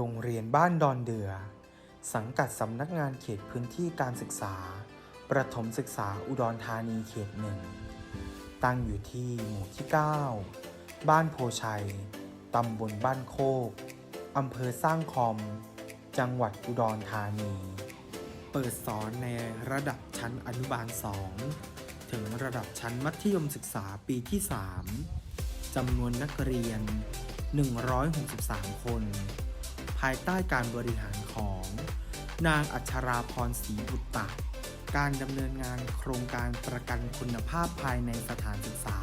โรงเรียนบ้านดอนเดือ สังกัดสำนักงานเขตพื้นที่การศึกษา ประถมศึกษาอุดรธานีเขตหนึ่ง ตั้งอยู่ที่หมู่ที่ 9 บ้านโพชัย ตำบลบ้านโคก อำเภอสร้างคอม จังหวัดอุดรธานี เปิดสอนในระดับชั้นอนุบาล 2 ถึงระดับชั้นมัธยมศึกษาปีที่ 3จำนวนนักเรียน 163 คน ภายใต้การบริหารของ นางอัชราพรศรีบุตตะ การดำเนินงานโครงการประกันคุณภาพภายในสถานศึกษา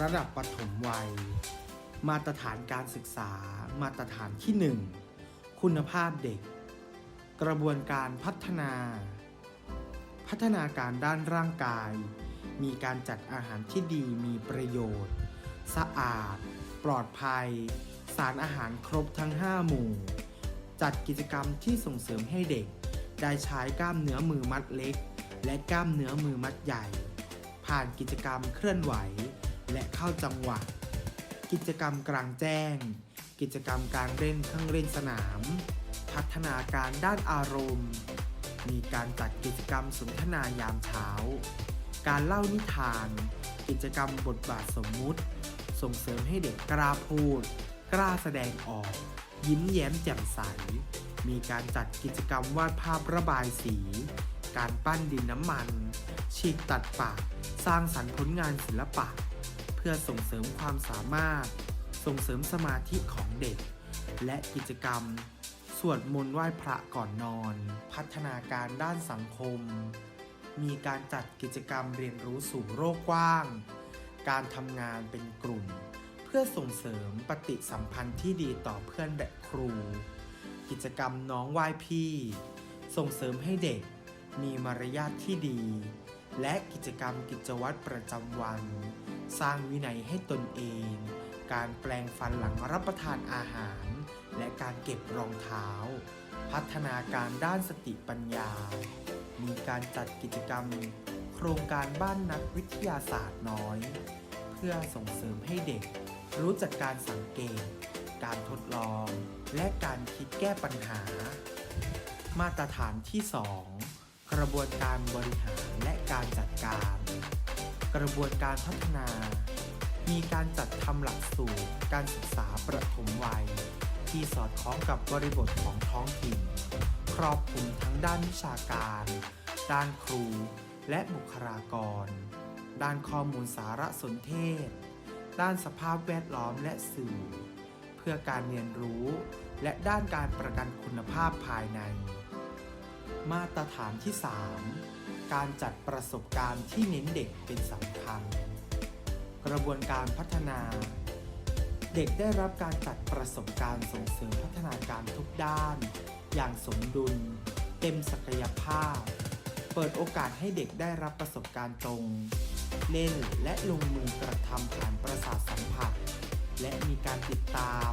ระดับปฐมวัย มาตรฐานการศึกษา มาตรฐานที่ 1 คุณภาพเด็ก กระบวนการพัฒนา พัฒนาการด้านร่างกาย มีการจัดอาหารที่ดีมีประโยชน์ สะอาด ปลอดภัย สารอาหารครบทั้ง 5 หมู่ จัดกิจกรรมที่ส่งเสริมให้เด็ก ได้ใช้กล้ามเนื้อมือมัดเล็ก และกล้ามเนื้อมือมัดใหญ่ ผ่านกิจกรรมเคลื่อนไหว และเข้าจังหวะ กิจกรรมกลางแจ้ง กิจกรรมการเล่นเครื่องเล่นสนาม พัฒนาการด้านอารมณ์ มีการจัดกิจกรรมสนทนายามเช้า การเล่านิทาน กิจกรรมบทบาทสมมุติ ส่งเสริมให้เด็กกล้าพูด กล้าแสดงออก ยิ้มแย้มแจ่มใส มีการจัดกิจกรรมวาดภาพระบายสี การปั้นดินน้ำมัน ฉีกตัดปาก สร้างสรรค์ผลงานศิลปะ เพื่อส่งเสริมความสามารถ ส่งเสริมสมาธิของเด็ก และกิจกรรม สวดมนต์ไหว้พระก่อนนอน พัฒนาการด้านสังคม มีการจัดกิจกรรมเรียนรู้สู่โลกกว้าง การทำงานเป็นกลุ่ม เพื่อส่งเสริมปฏิสัมพันธ์ที่ดีต่อเพื่อนและครู กิจกรรมน้องไหว้พี่ ส่งเสริมให้เด็กมีมารยาทที่ดี และกิจกรรมกิจวัตรประจำวัน สร้างวินัยให้ตนเอง การแปลงฟันหลังรับประทานอาหาร และการเก็บรองเท้า พัฒนาการด้านสติปัญญา มีการจัดกิจกรรม โครงการบ้านนักวิทยาศาสตร์น้อย เพื่อส่งเสริมให้เด็ก รู้จักการสังเกต การทดลอง และการคิดแก้ปัญหา มาตรฐานที่ 2 กระบวนการบริหารและการจัดการ กระบวนการพัฒนา มีการจัดทำหลักสูตรการศึกษาประถมวัย ที่สอดคล้องกับบริบทของท้องถิ่น ครอบคลุมทั้งด้านวิชาการ ด้านครู และบุคลากร ด้านข้อมูลสารสนเทศ ด้านสภาพแวดล้อมและสื่อ เพื่อการเรียนรู้ และด้านการประกันคุณภาพภายใน มาตรฐานที่ 3 การจัดประสบการณ์ที่เน้นเด็กเป็นสำคัญ กระบวนการพัฒนา เด็กได้รับการจัดประสบการณ์ส่งเสริมพัฒนาการทุกด้าน อย่างสมดุล เต็มศักยภาพ เปิดโอกาสให้เด็กได้รับประสบการณ์ตรง เล่นและลงมือกระทำผ่านประสาทสัมผัส และมีการติดตาม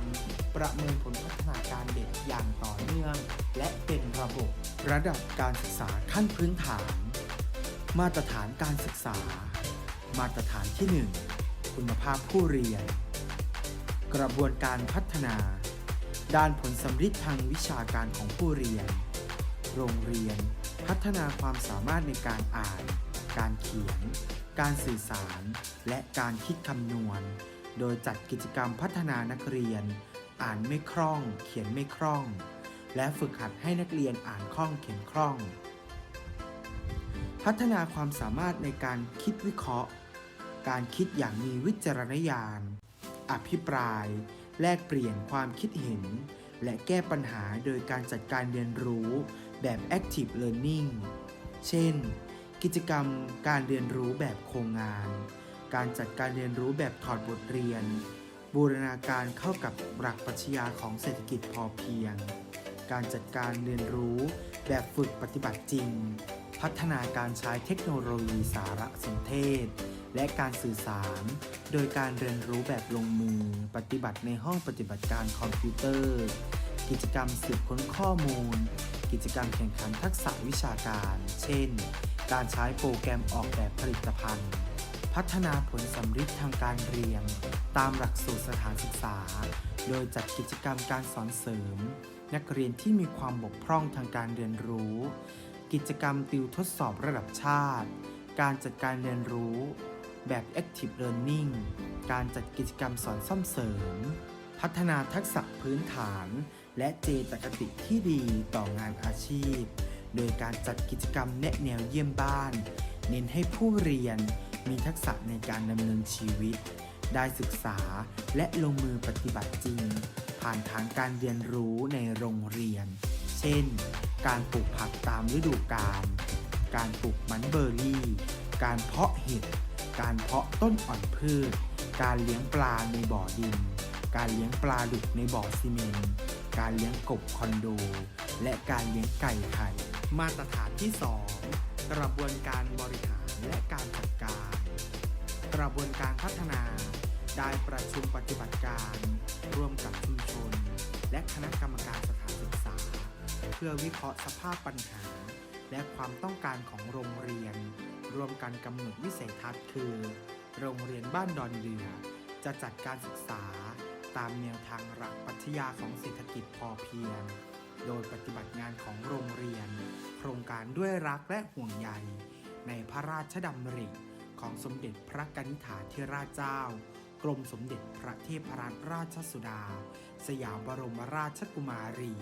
ประเมินผลพัฒนาการเด็กอย่างต่อเนื่อง และเป็นระบบ ระดับการศึกษาขั้นพื้นฐาน มาตรฐานการศึกษา มาตรฐานที่ 1 คุณภาพผู้เรียน กระบวนการพัฒนา ด้านผลสำฤทธิ์ทางวิชาการของผู้เรียน โรงเรียน พัฒนาความสามารถในการอ่าน การเขียน การสื่อสาร และการคิดคำนวณ โดยจัดกิจกรรมพัฒนานักเรียน อ่านไม่คล่อง เขียนไม่คล่อง และฝึกหัดให้นักเรียนอ่านคล่องเขียนคล่อง พัฒนาความสามารถในการคิดวิเคราะห์ การคิดอย่างมีวิจารณญาณ อภิปราย แลกเปลี่ยนความคิดเห็น และแก้ปัญหาโดยการจัดการเรียนรู้แบบ active learning เช่น กิจกรรมการเรียนรู้แบบโครงงาน การจัดการเรียนรู้แบบถอดบทเรียน บูรณาการเข้ากับหลักปรัชญาของเศรษฐกิจพอเพียง การจัดการเรียนรู้แบบฝึกปฏิบัติจริง พัฒนาการใช้เทคโนโลยีสารสนเทศ และการสื่อสาร โดยการเรียนรู้แบบลงมือ ปฏิบัติในห้องปฏิบัติการคอมพิวเตอร์ กิจกรรมสืบค้นข้อมูล กิจกรรมแข่งขันทักษะวิชาการ เช่น การใช้โปรแกรมออกแบบผลิตภัณฑ์ พัฒนาผลสำฤทธิ์ทางการเรียน ตามหลักสูตรสถานศึกษา โดยจัดกิจกรรมการสอนเสริม นักเรียนที่มีความบกพร่องทางการเรียนรู้ กิจกรรมติวทดสอบระดับชาติ การจัดการเรียนรู้ แบบ Active Learning การจัดกิจกรรมสอนซ่อมเสริม พัฒนาทักษะพื้นฐาน และเจตคติที่ดีต่องานอาชีพ โดยการจัดกิจกรรมแนะแนวเยี่ยมบ้าน เน้นให้ผู้เรียนมีทักษะในการดำเนินชีวิต ได้ศึกษาและลงมือปฏิบัติจริง ผ่านทางการเรียนรู้ในโรงเรียน เช่น การปลูกผักตามฤดูกาล การปลูกมันเบอร์รี่ การเพาะเห็ด การเพาะต้นอ่อนพืช การเลี้ยงปลาในบ่อดิน การเลี้ยงปลาดุกในบ่อซีเมนต์ การเลี้ยงกบคอนโด และการเลี้ยงไก่ไข่ มาตรฐานที่ 2 กระบวนการบริหารและการจัดการ กระบวนการพัฒนา ได้ประชุมปฏิบัติการ ร่วมกับชุมชน และคณะกรรมการสถานศึกษา เพื่อวิเคราะห์สภาพปัญหา และความต้องการของโรงเรียน รวมกันกำหนดวิสัยทัศน์คือ โรงเรียนบ้านดอนเดือ จะจัดการศึกษา ตามแนวทางหลักปรัชญาของเศรษฐกิจพอเพียง โดยปฏิบัติงานของโรงเรียน โครงการด้วยรักและห่วงใย ในพระราชดำริของสมเด็จพระกนิษฐาธิราชเจ้า กรมสมเด็จพระเทพรัตนราชสุดา สยามบรมราชกุมารี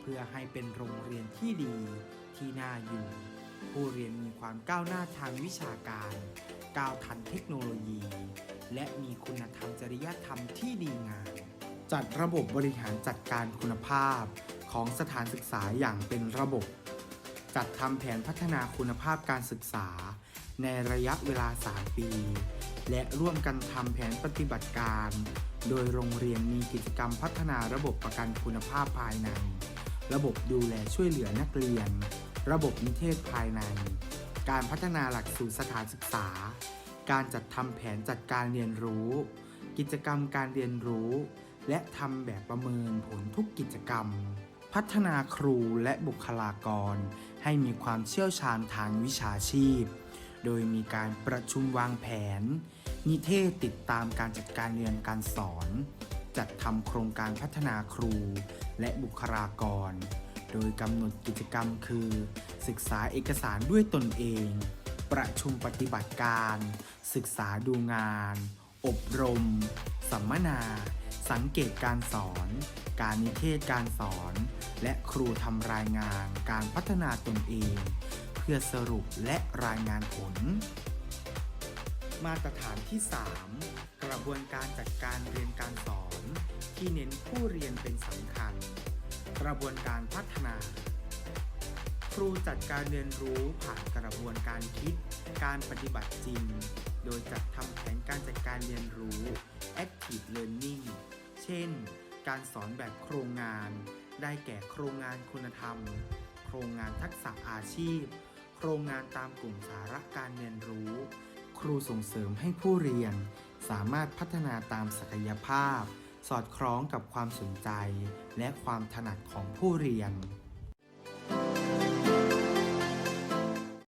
เพื่อให้เป็นโรงเรียนที่ดีที่น่าอยู่ ผู้เรียนมีความก้าวหน้าทางวิชาการ ก้าวทันเทคโนโลยี และมีคุณธรรมจริยธรรมที่ดีงามจัดระบบบริหารจัดการคุณภาพ ของสถานศึกษาอย่างเป็นระบบ จัดทำแผนพัฒนาคุณภาพการศึกษา ในระยะเวลา 3 ปี และร่วมกันทำแผนปฏิบัติการ โดยโรงเรียนมีกิจกรรมพัฒนาระบบประกันคุณภาพภายใน ระบบดูแลช่วยเหลือนักเรียน ระบบนิเทศภายใน การพัฒนาหลักสูตรสถานศึกษา การจัดทำแผนจัดการเรียนรู้ กิจกรรมการเรียนรู้และทำแบบประเมินผลทุกกิจกรรม พัฒนาครูและบุคลากร ให้มีความเชี่ยวชาญทางวิชาชีพ โดยมีการประชุมวางแผน นิเทศติดตามการจัดการเรียนการสอน จัดทำโครงการพัฒนาครูและบุคลากร โดยกำหนดกิจกรรมคือ ศึกษาเอกสารด้วยตนเอง ประชุมปฏิบัติการ ศึกษาดูงาน อบรม สัมมนา สังเกตการสอน การนิเทศการสอน และครูทำรายงานการพัฒนาตนเอง เพื่อสรุปและรายงานผล มาตรฐานที่ 3 กระบวนการจัดการเรียนการสอน ที่เน้นผู้เรียนเป็นสำคัญ กระบวนการพัฒนาครูจัดการเรียนรู้ผ่านกระบวนการคิด การปฏิบัติจริง โดยจัดทำแผนการจัดการเรียนรู้ active learning เช่น การสอนแบบโครงงาน ได้แก่โครงงานคุณธรรม โครงงานทักษะอาชีพ โครงงานตามกลุ่มสาระการเรียนรู้ ครูส่งเสริมให้ผู้เรียน สามารถพัฒนาตามศักยภาพ สอดคล้องกับความสนใจ และความถนัดของผู้เรียน